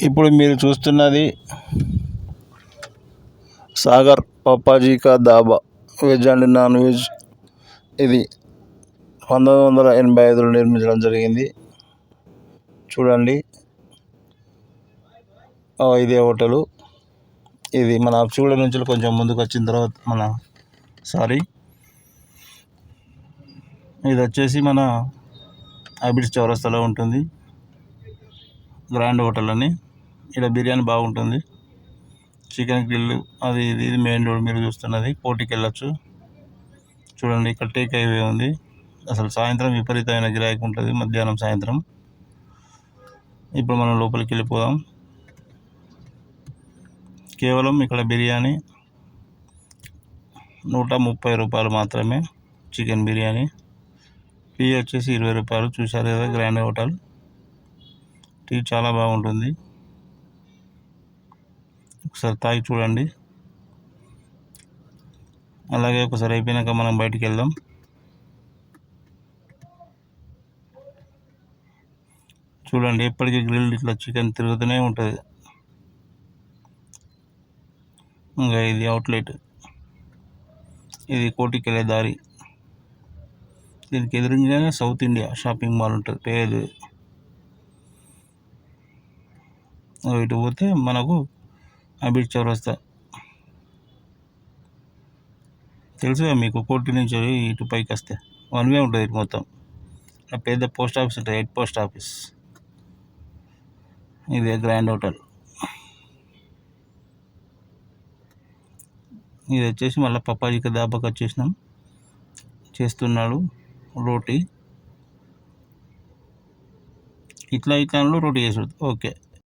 ఇప్పుడు మీరు చూస్తున్నది Sagar Pappaji ka Dhaba veg and non veg. ఇది పంతొమ్మిది వందల ఎనభై ఐదులో నిర్మించడం జరిగింది. చూడండి. ఇదే హోటలు. ఇది మన చూడ నుంచి కొంచెం ముందుకు వచ్చిన తర్వాత మన సారీ. ఇది వచ్చేసి మన అబిడ్స్ చౌరస్తాలో ఉంటుంది. గ్రాండ్ హోటల్ అని. ఇక్కడ బిర్యానీ బాగుంటుంది. చికెన్ గ్రిల్ అది ఇది ఇది మెయిన్ రోడ్ మీరు చూస్తున్నది. కోటికి వెళ్ళచ్చు. చూడండి ఇక్కడ టేక్ హైవే ఉంది. అసలు సాయంత్రం విపరీతమైన గిరాకీ ఉంటుంది మధ్యాహ్నం సాయంత్రం. ఇప్పుడు మనం లోపలికి వెళ్ళిపోదాం. కేవలం ఇక్కడ బిర్యానీ నూట ముప్పై రూపాయలు మాత్రమే. చికెన్ బిర్యానీ. ఫీ వచ్చేసి ఇరవై రూపాయలు. చూశారు కదా గ్రాండ్ హోటల్ టీ చాలా బాగుంటుంది. ఒకసారి తాగి చూడండి. అలాగే ఒకసారి అయిపోయాక మనం బయటికి వెళ్దాం. చూడండి ఎప్పటికీ గ్రిల్ ఇట్లా చికెన్ తిరుగుతూనే ఉంటుంది. ఇంకా ఇది అవుట్లెట్. ఇది కోటికి వెళ్ళే దారి. దీనికి ఎదురుగానే సౌత్ ఇండియా షాపింగ్ మాల్ ఉంటుంది పేరు ఇటు పోతే మనకు అబిడ్ చౌరస్తా. తెలుసుగా మీకు కోర్టు నుంచి ఇటు పైకి వస్తే. వన్ వే ఉంటుంది ఇటు మొత్తం. పెద్ద పోస్ట్ ఆఫీస్ ఉంటుంది హెడ్ పోస్ట్ ఆఫీస్. ఇదే గ్రాండ్ హోటల్. ఇది వచ్చేసి మళ్ళీ పప్పాజీకి దాబాకి వచ్చేసినాం. చేస్తున్నాడు రోటీ. ఇట్లా ఇట్లా రోటీ చేసాడు ఓకే.